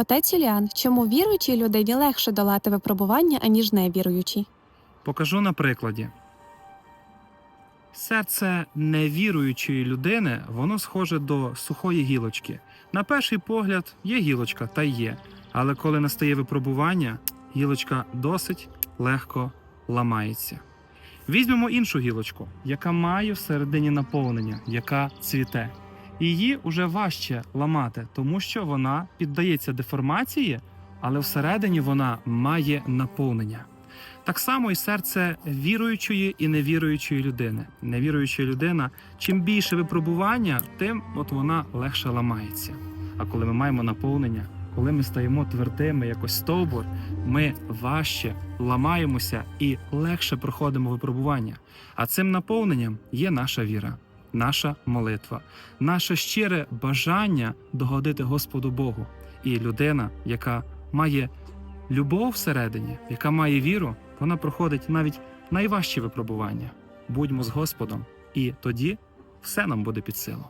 Отець Юліан, чому віруючій людині легше долати випробування, аніж невіруючій? Покажу на прикладі. Серце невіруючої людини, воно схоже до сухої гілочки. На перший погляд є гілочка, та є. Але коли настає випробування, гілочка досить легко ламається. Візьмемо іншу гілочку, яка має всередині наповнення, яка цвіте. Її уже важче ламати, тому що вона піддається деформації, але всередині вона має наповнення. Так само і серце віруючої і невіруючої людини. Невіруюча людина, чим більше випробування, тим от вона легше ламається. А коли ми маємо наповнення, коли ми стаємо твердими, якось стовбур, ми важче ламаємося і легше проходимо випробування. А цим наповненням є наша віра, наша молитва, наше щире бажання догодити Господу Богу. І людина, яка має любов всередині, яка має віру, вона проходить навіть найважчі випробування. Будьмо з Господом, і тоді все нам буде під силу.